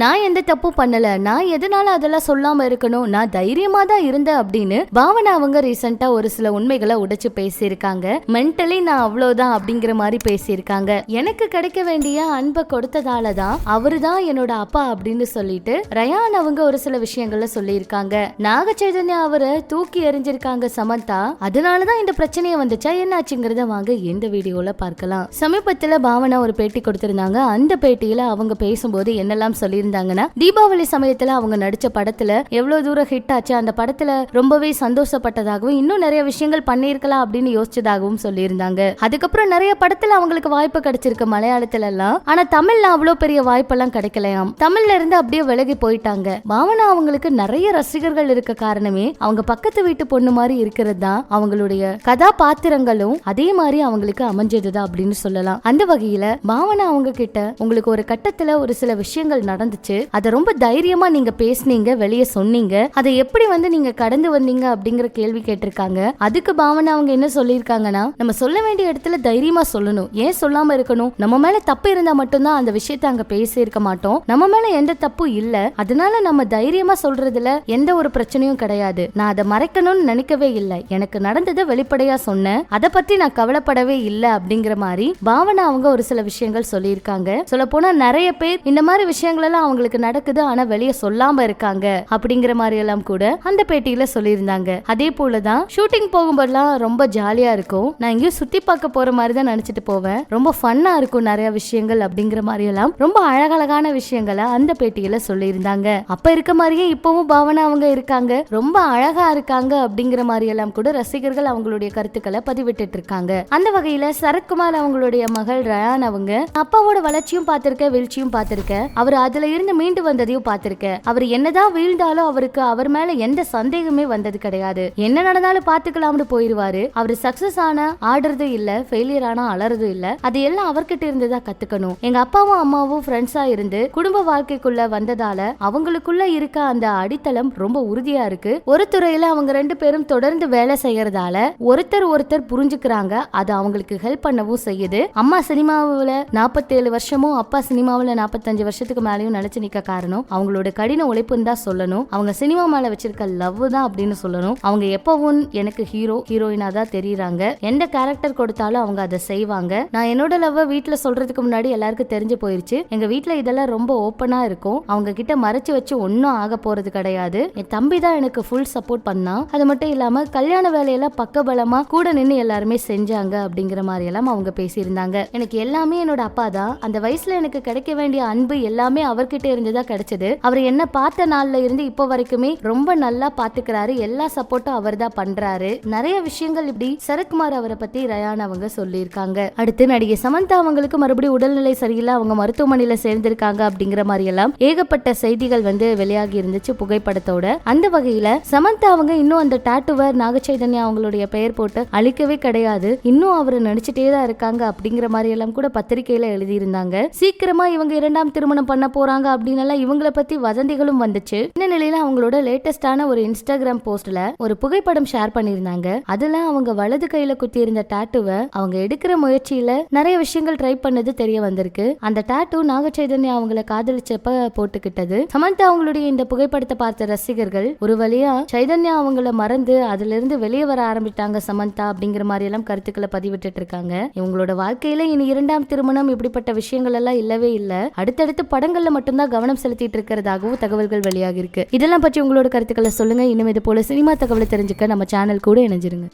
நான் எந்த தப்பும் பண்ணல. நான் எதனால அதெல்லாம் சொல்லாம இருக்கணும்? நான் தைரியமா தான் இருந்தேன் அப்படின்னு பாவனா அவங்க ரீசெண்டா ஒரு சில உண்மைகளை உடைச்சு பேசியிருக்காங்க. மென்டலி நான் அவ்வளவுதான் அப்படிங்கிற மாதிரி பேசியிருக்காங்க. எனக்கு கிடைக்க வேண்டிய அன்பை கொடுத்ததால தான் அவரு தான் என்னோட அப்பா அப்படின்னு சொல்லிட்டு ரயான் அவங்க ஒரு சில விஷயங்கள சொல்லியிருக்காங்க. நாக சைதன்யா அவரை தூக்கி எறிஞ்சிருக்காங்க சமந்தா. அதனாலதான் இந்த பிரச்சனையை வந்துச்சா? என்னாச்சுங்கிறத வாங்க இந்த வீடியோல பார்க்கலாம். சமீபத்துல பாவனா ஒரு பேட்டி கொடுத்திருந்தாங்க. அந்த பேட்டியில அவங்க பேசும்போது என்னெல்லாம் இருந்தாங்கன்னா தீபாவளி சமயத்துல அவங்க நடிச்ச படத்துல எவ்வளவு தூரம் ஹிட் ஆச்சு அந்த படத்துல ரொம்பவே சந்தோஷப்பட்டதாகவும் இன்னும் நிறைய விஷயங்கள் பண்ணியிருக்கலாம் அப்படின்னு யோசிச்சதாகவும் சொல்லியிருந்தாங்க. அதுக்கப்புறம் நிறைய படத்துல அவங்களுக்கு வாய்ப்பு கிடைச்சிருக்கு மலையாளத்துல எல்லாம் ஆனா தமிழ்ல அவ்வளவு பெரிய வாய்ப்பெல்லாம் கிடைக்கலையாம். தமிழ்ல இருந்து அப்படியே விலகி போயிட்டாங்க. பாவனா அவங்களுக்கு நிறைய ரசிகர்கள் இருக்க காரணமே அவங்க பக்கத்து வீட்டு பொண்ணு மாதிரி இருக்கிறது தான். அவங்களுடைய கதாபாத்திரங்களும் அதே மாதிரி அவங்களுக்கு அமைஞ்சதுதான் அப்படின்னு சொல்லலாம். அந்த வகையில பாவனா அவங்க கிட்ட உங்களுக்கு ஒரு கட்டத்துல ஒரு சில விஷயங்கள் நடந்து இருந்துச்சு அதை ரொம்ப தைரியமா நீங்க பேசுனீங்க வெளியே சொன்னீங்க. அதை எப்படி வந்து நீங்க கடந்து வந்தீங்க அப்படிங்கிற கேள்வி கேட்டிருக்காங்க. அதுக்கு பாவனா அவங்க என்ன சொல்லியிருக்காங்கன்னா நம்ம சொல்ல வேண்டிய இடத்துல தைரியமா சொல்லணும். ஏன் சொல்லாம இருக்கணும்? நம்ம மேல தப்பு இருந்தா மட்டும்தான் அந்த விஷயத்தை அங்க பேசியிருக்க மாட்டோம். நம்ம மேல எந்த தப்பும் இல்ல. அதனால நம்ம தைரியமா சொல்றதுல எந்த ஒரு பிரச்சனையும் கிடையாது. நான் அதை மறைக்கணும்னு நினைக்கவே இல்லை. எனக்கு நடந்ததை வெளிப்படையா சொன்னேன். அதை பத்தி நான் கவலைப்படவே இல்லை அப்படிங்கிற மாதிரி பாவனா அவங்க ஒரு சில விஷயங்கள் சொல்லியிருக்காங்க. சொல்ல போனா நிறைய பேர் இந்த மாதிரி விஷயங்கள் எல்லாம் அவங்களுக்கு நடக்குது ஆனா வெளியே சொல்லாம இருக்காங்க அப்படிங்கிற மாதிரி எல்லாம் கூட அந்த பேட்டியில சொல்லியிருந்தாங்க. அதே போலதான் ஷூட்டிங் போகும்போதெல்லாம் ரொம்ப ஜாலியா இருக்கும். நான் எங்கேயும் சுத்தி பார்க்க போற மாதிரி தான் நினைச்சிட்டு போவேன். ரொம்ப ஃபன்னா இருக்கும் நிறைய விஷயங்கள் அப்படிங்கிற மாதிரி எல்லாம் ரொம்ப அழகழகான விஷயங்களை அந்த பேட்டியில சொல்லியிருந்தாங்க. அப்ப இருக்க மாதிரியே இப்பவும் பாவனா அவங்க இருக்காங்க. ரொம்ப அழகா இருக்காங்க அப்படிங்கிற மாதிரி எல்லாம் கூட ரசிகர்கள் அவங்களுடைய கருத்துக்களை பதிவிட்டு இருக்காங்க. அந்த வகையில சரத்குமார் அவங்களுடைய மகள் ரயான் அவங்க அப்பாவோட வளர்ச்சியும் பார்த்திருக்க வீழ்ச்சியும் பார்த்திருக்க. அவர் அதுல இருந்து மீண்டு வந்ததையும் பார்த்திருக்க. அவர் என்னதான் வீழ்ந்தாலும் அவருக்கு அவர் மேல எந்த சந்தேகமே வந்தது கிடையாது. என்ன நடந்தாலும் பாத்துக்கலாம்னு போயிருவாரு. அவர் சக்சஸ் ஆன ஆடுறது இல்ல ஃபெயிலியர் ஆனா அலறதும் இல்ல. அது எல்லாம் அவர்கிட்ட இருந்துதான் கத்துக்கணும். எங்க அப்பாவும் அம்மாவும் ஃப்ரெண்ட்ஸா இருந்து குடும்ப வாழ்க்கைக்குள்ள வந்ததால அவங்களுக்குள்ள இருக்க அந்த அடித்தளம் ரொம்ப உறுதியா இருக்கு. ஒரு துறையில அவங்க ரெண்டு பேரும் தொடர்ந்து வேலை செய்யறதால ஒருத்தர் ஒருத்தர் புரிஞ்சுக்கிறாங்க. அது அவங்களுக்கு ஹெல்ப் பண்ணவும் செய்யுது. அம்மா சினிமாவில் நாற்பத்தேழு வருஷமும் அப்பா சினிமாவில் நாற்பத்தஞ்சு வருஷத்துக்கு மேலயும் நினைச்சு நிக்க காரணம் அவங்களோட கடின உழைப்புன்னு தான் சொல்லணும். அவங்க சினிமா மேல வச்சிருக்க லவ் தான் அப்படின்னு சொல்லணும். அவங்க எப்பவும் எனக்கு ஹீரோ ஹீரோயினா தான் தெரியுறாங்க. எந்த கேரக்டர் கொடுத்தாலும் அவங்க அதை செய்வாங்க. நான் என்னோட லவ் வீட்டுல சொல்றதுக்கு முன்னாடி எல்லாருக்கும் தெரிஞ்சு போயிருச்சு. எங்க வீட்டுல இதெல்லாம் ரொம்ப ஓப்பனா இருக்கும். அவங்க கிட்ட மறைச்சு வச்சு ஒன்னும் ஆக போறது கிடையாது. என் தம்பி தான் எனக்கு ஃபுல் சப்போர்ட் பண்ணான். அது மட்டும் இல்லாம கல்யாண வேலையெல்லாம் பக்கபலமா கூட நின்று எல்லாருமே செஞ்சாங்க அப்படிங்கிற மாதிரி எல்லாம் அவங்க பேசியிருந்தாங்க. எனக்கு எல்லாமே என்னோட அப்பா தான். அந்த வயசுல எனக்கு கிடைக்க வேண்டிய அன்பு எல்லாமே அவர் அவர்கிட்ட இருந்து தான் கிடைச்சது. அவர் என்ன பார்த்த நாள்ல இருந்து இப்போ வரைக்குமே ரொம்ப நல்லா பாத்துக்கிறாரு. எல்லா சப்போர்ட்டும் அவர் தான் பண்றாரு. நிறைய விஷயங்கள் இப்படி சரத்குமார் அவரை பத்தி ரயான் அவங்க சொல்லியிருக்காங்க. அடுத்து நடிகை சமந்தா அவங்களுக்கு மறுபடியும் உடல்நிலை சரியில்லை. அவங்க மருத்துவமனையில சேர்ந்திருக்காங்க அப்படிங்கிற மாதிரி எல்லாம் ஏகப்பட்ட செய்திகள் வந்து வெளியாகி இருந்துச்சு புகைப்படத்தோட. அந்த வகையில சமந்தா அவங்க இன்னும் அந்த டாட்டுவர் நாகச்சைதன்யா அவங்களுடைய பெயர் போட்டு அழிக்கவே கிடையாது. இன்னும் அவர் நடிச்சுட்டே தான் இருக்காங்க அப்படிங்கிற மாதிரி எல்லாம் கூட பத்திரிகையில எழுதியிருந்தாங்க. சீக்கிரமா இவங்க இரண்டாம் திருமணம் பண்ண போறாங்க அப்படின்னு எல்லாம் இவங்கள பத்தி வதந்திகளும் வந்துச்சு. இந்த நிலையில அவங்களோட லேட்டஸ்டான ஒரு இன்ஸ்டாகிராம் போஸ்ட்ல ஒரு புகைப்படம் ஷேர் பண்ணியிருந்தாங்க. அதுல அவங்க வலது கையில குத்தி இருந்த டாட்டூவை அவங்க எடுக்கிற முயற்சியில நிறைய விஷயங்கள் ட்ரை பண்ணது தெரிய வந்திருக்கு. அந்த டாட்டு நாகச்சைதன்யா அவங்கள காதலிச்சப்ப போட்டுக்கிட்டது. சமந்தா அவங்களுடைய இந்த புகைப்படத்தை பார்த்த ரசிகர்கள் ஒரு வழியா சைதன்யா அவங்கள மறந்து அதுல இருந்து வெளியே வர ஆரம்பிட்டாங்க சமந்தா அப்படிங்கிற மாதிரி எல்லாம் கருத்துக்களை பதிவிட்டு இருக்காங்க இவங்களோட வாழ்க்கையில இனி இரண்டாம் திருமணம் இப்படிப்பட்ட விஷயங்கள் எல்லாம் இல்லவே இல்ல. அடுத்தடுத்து படங்கள்ல மட்டும்தான் கவனம் செலுத்திட்டு இருக்கிறதாகவும் தகவல்கள் வெளியாகிருக்கு இதெல்லாம் பற்றி உங்களோட கருத்துக்களை சொல்லுங்க. இன்னும் இது போல சினிமா தகவலை தெரிஞ்சுக்க நம்ம சேனல் கூட இணைஞ்சிருங்க.